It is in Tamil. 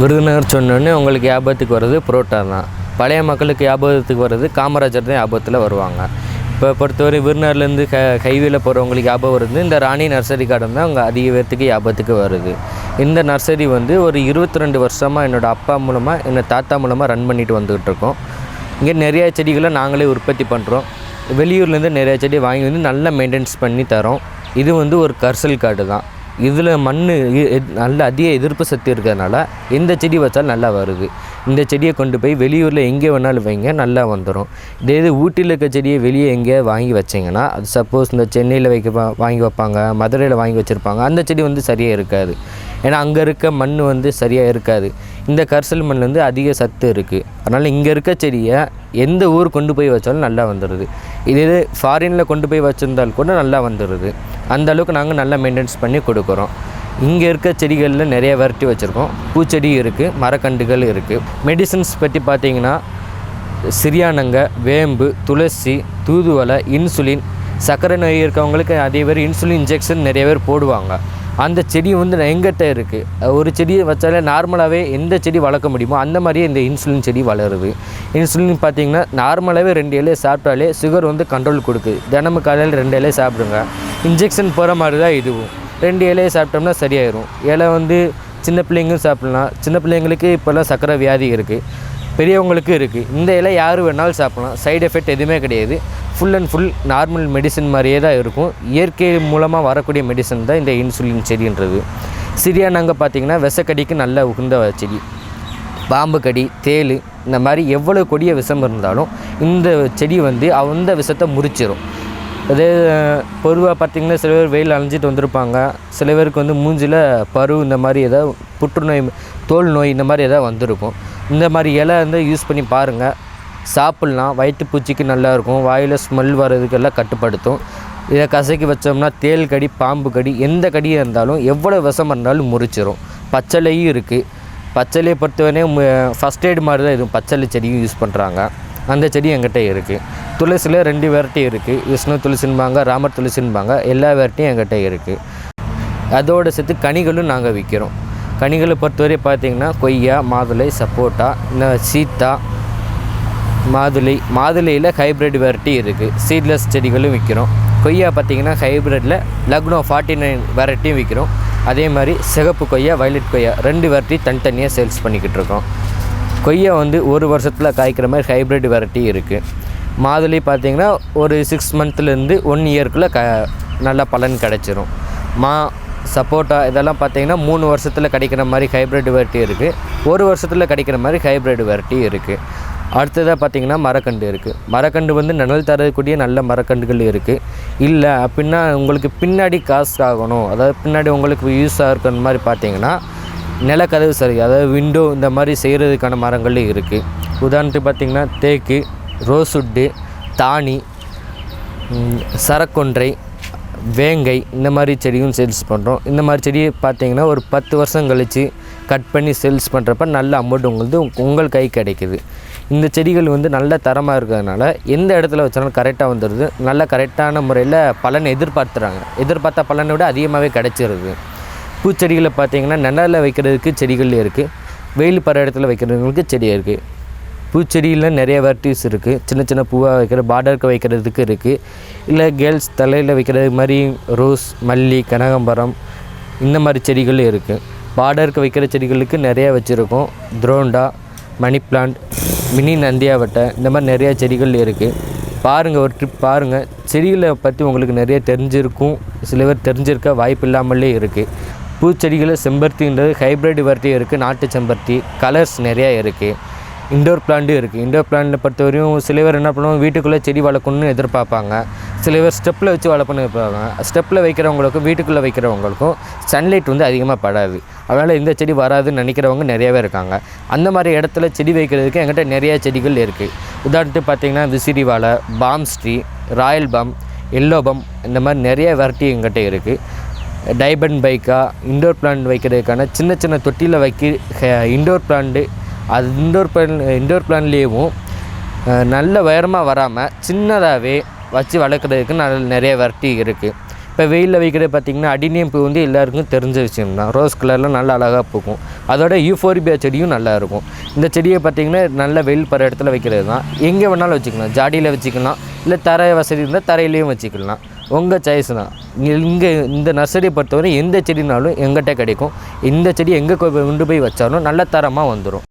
விருதுநகர் சொன்னோடனே உங்களுக்கு ஞாபகத்துக்கு வர்றது புரோட்டா தான். பழைய மக்களுக்கு ஞாபகத்துக்கு வர்றது காமராஜர் தான் ஞாபகத்தில் வருவாங்க. இப்போ பொறுத்தவரை விருதுநகர்லேருந்து க ஹைவேல போகிறவங்களுக்கு ஞாபகம் வருது இந்த ராணி நர்சரி கார்டன் தான் அங்கே அதிக பேர்த்துக்கு ஞாபகத்துக்கு வருது. இந்த நர்சரி வந்து ஒரு இருபத்தி ரெண்டு வருஷமாக என்னோடய அப்பா மூலமாக என்னோட தாத்தா மூலமாக ரன் பண்ணிட்டு வந்துக்கிட்டு இருக்கோம். இங்கே நிறையா செடிகளை நாங்களே உற்பத்தி பண்ணுறோம் வெளியூர்லேருந்து நிறையா செடி வாங்கி வந்து நல்லா மெயின்டெனன்ஸ் பண்ணி தரோம். இது வந்து ஒரு கர்சல் காடு தான். இதில் மண் நல்ல அதிக எதிர்ப்பு சக்தி இருக்கிறதுனால எந்த செடி வச்சாலும் நல்லா வருது. இந்த செடியை கொண்டு போய் வெளியூரில் எங்கே வேணாலும் வைங்க நல்லா வந்துடும் இதே இது ஊட்டியில் இருக்க செடியை வெளியே எங்கேயா வாங்கி வச்சிங்கன்னா அது சப்போஸ் இந்த சென்னையில் வைக்க வாங்கி வைப்பாங்க மதுரையில் வாங்கி வச்சுருப்பாங்க அந்த செடி வந்து சரியாக இருக்காது. ஏன்னா அங்கே இருக்க மண் வந்து சரியாக இருக்காது. இந்த கரிசல் மண் வந்து அதிக சத்து இருக்குது அதனால் இங்கே இருக்க செடியை எந்த ஊர் கொண்டு போய் வச்சாலும் நல்லா வந்துடுது இதே இது ஃபாரினில் கொண்டு போய் வச்சுருந்தால் கூட நல்லா வந்துடுது அந்த அளவுக்கு நாங்கள் நல்லா மெயின்டைன்ஸ் பண்ணி கொடுக்குறோம். இங்கே இருக்க செடிகளில் நிறைய வெரைட்டி வச்சுருக்கோம். பூச்செடி இருக்குது மரக்கண்டுகள் இருக்குது மெடிசன்ஸ் பற்றி பார்த்தீங்கன்னா சிரியானங்க வேம்பு துளசி தூதுவளை இன்சுலின் சர்க்கரை நோய் இருக்கவங்களுக்கு அதே பேர் இன்சுலின் இன்ஜெக்ஷன் நிறைய பேர் போடுவாங்க. அந்த செடி வந்து எங்கிட்ட இருக்குது ஒரு செடியை வச்சாலே நார்மலாகவே எந்த செடி வளர்க்க முடியுமோ அந்த மாதிரியே இந்த இன்சுலின் செடி வளருது. இன்சுலின் பார்த்தீங்கன்னா நார்மலாகவே ரெண்டு இலையை சாப்பிட்டாலே சுகர் வந்து கண்ட்ரோல் கொடுக்குது. தினமும் காலையில் ரெண்டு இலையை சாப்பிடுங்க. இன்ஜெக்ஷன் போகிற மாதிரி தான் இதுவும். ரெண்டு இலையை சாப்பிட்டோம்னா சரியாயிரும். இலை வந்து சின்ன பிள்ளைங்களும் சாப்பிட்லாம். சின்ன பிள்ளைங்களுக்கு இப்போல்லாம் சர்க்கரை வியாதி இருக்குது பெரியவங்களுக்கு இருக்குது இந்த இலை யார் வேணாலும் சாப்பிட்லாம். சைடு எஃபெக்ட் எதுவுமே கிடையாது. Full and full normal medicine மாதிரியே தான் இருக்கும். இயற்கை மூலமாக வரக்கூடிய மெடிசன் தான் இந்த இன்சுலின் செடின்றது. சிரியானாங்க பார்த்தீங்கன்னா விஷக்கடிக்கு நல்ல உகந்த செடி. பாம்பு கடி தேள் இந்த மாதிரி எவ்வளோ கொடிய விஷம் இருந்தாலும் இந்த செடி வந்து அந்த விஷத்தை முறிச்சிடும் அதே பொதுவாக பார்த்திங்கன்னா சில பேர் வெயில் அலைஞ்சிட்டு வந்திருப்பாங்க. சில பேருக்கு வந்து மூஞ்சில் பரு இந்த மாதிரி ஏதாவது புற்றுநோய் தோல் நோய் இந்த மாதிரி ஏதாவது வந்திருக்கும். இந்த மாதிரி இலை வந்து யூஸ் பண்ணி பாருங்கள் சாப்பிட்லாம் வயிற்றுப்பூச்சிக்கு நல்லா இருக்கும் வாயில் ஸ்மெல் வர்றதுக்கெல்லாம் கட்டுப்படுத்தும். இதை கசக்கி வச்சோம்னா தேள் கடி பாம்பு கடி எந்த கடியாக இருந்தாலும் எவ்வளோ விஷம் இருந்தாலும் முறிச்சிடும் பச்சளையும் இருக்குது பச்சளையை பொறுத்தவரை ஃபஸ்ட் எய்டு மாதிரி தான் இதுவும் பச்சளை செடியும் யூஸ் பண்ணுறாங்க அந்த செடி என்கிட்ட இருக்குது துளசியில் ரெண்டு வெரைட்டி இருக்குது விஷ்ணு துளசின்பாங்க ராமர் துளசின்பாங்க எல்லா வெரைட்டியும் என்கிட்ட இருக்குது அதோட சேர்த்து கனிகளும் நாங்கள் விற்கிறோம் கனிகளை பொறுத்தவரை பார்த்தீங்கன்னா கொய்யா மாதுளை சப்போட்டா இந்த சீத்தா மாதுளை மாதுளையில் ஹைப்ரிட் வெரைட்டி இருக்குது சீட்லெஸ் செடிகளும் விற்கிறோம் கொய்யா பார்த்திங்கன்னா ஹைப்ரிட்டில் லக்னோ ஃபார்ட்டி நைன் வெரைட்டியும் விற்கிறோம் அதே மாதிரி சிகப்பு கொய்யா வயலட் கொய்யா ரெண்டு வெரைட்டி தனித்தனியாக சேல்ஸ் பண்ணிக்கிட்டு இருக்கோம். கொய்யா வந்து ஒரு வருஷத்தில் காய்க்கிற மாதிரி ஹைப்ரிட் வெரைட்டி இருக்குது மாதுளை பார்த்திங்கன்னா ஒரு சிக்ஸ் மந்த்லேருந்து ஒன் இயர்க்குள்ளே க நல்ல பலன் கிடச்சிரும். மா சப்போட்டா இதெல்லாம் பார்த்தீங்கன்னா மூணு வருஷத்தில் கிடைக்கிற மாதிரி ஹைப்ரிட் வெரைட்டி இருக்குது ஒரு வருஷத்தில் கிடைக்கிற மாதிரி ஹைப்ரிட் வெரைட்டி இருக்குது அடுத்ததாக பார்த்தீங்கன்னா மரக்கண்டு இருக்குது மரக்கண்டு வந்து நிழல் தரக்கூடிய நல்ல மரக்கண்டுகள் இருக்குது இல்லை அப்படின்னா உங்களுக்கு பின்னாடி காசு ஆகணும். அதாவது பின்னாடி உங்களுக்கு யூஸாக இருக்கிற மாதிரி பார்த்தீங்கன்னா நிலக்கதவு சரி அதாவது விண்டோ இந்த மாதிரி செய்கிறதுக்கான மரங்கள் இருக்குது உதாரணத்துக்கு பார்த்திங்கன்னா தேக்கு ரோஸ்வுட்டு தாணி சரக்கொன்றை வேங்கை இந்த மாதிரி செடியும் சேல்ஸ் பண்ணுறோம் இந்த மாதிரி செடியை பார்த்தீங்கன்னா ஒரு பத்து வருஷம் கழித்து கட் பண்ணி சேல்ஸ் பண்ணுறப்ப நல்ல அமௌண்ட் உங்களுக்கு உங்கள் கை கிடைக்குது. இந்த செடிகள் வந்து நல்ல தரமாக இருக்கிறதுனால எந்த இடத்துல வச்சாலும் கரெக்டாக வந்துடுது. நல்ல கரெக்டான முறையில் பலன் எதிர்பார்த்துறாங்க. எதிர்பார்த்த பலனை விட அதிகமாகவே கிடச்சிருது. பூச்செடிகளை பார்த்திங்கன்னா நிழலில் வைக்கிறதுக்கு செடிகள் இருக்குது வெயில் பர இடத்துல வைக்கிறதுங்களுக்கு செடி இருக்குது பூச்செடியில் நிறைய வெரைட்டிஸ் இருக்குது சின்ன சின்ன பூவாக வைக்கிற பார்டருக்கு வைக்கிறதுக்கு இருக்குது இல்லை கேர்ள்ஸ் தலையில் வைக்கிறது மாதிரி ரோஸ் மல்லி கனகாம்பரம் இந்த மாதிரி செடிகள் இருக்குது பார்டருக்கு வைக்கிற செடிகளுக்கு நிறைய வச்சுருக்கோம். துரோண்டா மணி பிளான்ட் மினி நந்தியாவட்டை இந்த மாதிரி நிறைய செடிகள் இருக்குது பாருங்கள் ஒரு ட்ரிப் பாருங்கள் செடிகளை பற்றி உங்களுக்கு நிறைய தெரிஞ்சிருக்கும். சில பேர் தெரிஞ்சிருக்க வாய்ப்பு இல்லாமலே இருக்குது பூச்செடிகளில் செம்பருத்தின்றது ஹைப்ரிட் வெரைட்டி இருக்குது நாட்டு செம்பருத்தி. கலர்ஸ் நிறையா இருக்குது இண்டோர் பிளான்ட்டும் இருக்குது இண்டோர் பிளான்ட்டை பொறுத்தவரையும் சில பேர் என்ன பண்ணுவாங்க வீட்டுக்குள்ளே செடி வளர்க்கணும்னு எதிர்பார்ப்பாங்க. சில பேர் ஸ்டெப்பில் வச்சு வளர்ப்புன்னு எதிர்பார்ப்பாங்க ஸ்டெப்பில் வைக்கிறவங்களுக்கும் வீட்டுக்குள்ளே வைக்கிறவங்களுக்கும் சன்லைட் வந்து அதிகமாக படாது. அதனால் இந்த செடி வராதுன்னு நினைக்கிறவங்க நிறையவே இருக்காங்க. அந்த மாதிரி இடத்துல செடி வைக்கிறதுக்கு என்கிட்ட நிறைய செடிகள் இருக்குது உதாரணத்துக்கு பார்த்தீங்கன்னா விசிறி வாழை பாம் ஸ்ட்ரீ ராயல் பாம் எல்லோ பாம் இந்த மாதிரி நிறைய வெரைட்டி எங்கிட்ட இருக்குது டைபன் பைக்கா இண்டோர் பிளான்ட் வைக்கிறதுக்கான சின்ன சின்ன தொட்டியில் வைக்க இண்டோர் பிளான்ட்டு அது இண்டோர் பிளான் இண்டோர் பிளான்லேயும் நல்ல உயரமாக வராமல் சின்னதாகவே வச்சு வளர்க்குறதுக்கு நல்ல நிறைய வெரைட்டி இருக்குது இப்போ வெயிலில் வைக்கிறது பார்த்திங்கன்னா அடினியம் பூ வந்து எல்லாருக்கும் தெரிஞ்ச விஷயம் தான் ரோஸ் கலரில் நல்லா அழகாக பூக்கும். அதோட யூஃபோரிபியா செடியும் நல்லா இருக்கும். இந்த செடியை பார்த்திங்கன்னா நல்ல வெயில் பர இடத்துல வைக்கிறது தான் எங்கே வேணாலும் வச்சுக்கலாம். ஜாடியில் வச்சுக்கலாம். இல்லை தரை வசதி இருந்தால் தரையிலையும் வச்சுக்கலாம். உங்கள் சாய்ஸ் தான். இங்கே இந்த நர்சரியை பொறுத்தவரை எந்த செடினாலும் எங்கிட்ட கிடைக்கும். இந்த செடி எங்கே கொண்டு போய் வச்சாலும் நல்ல தரமாக வந்துடும்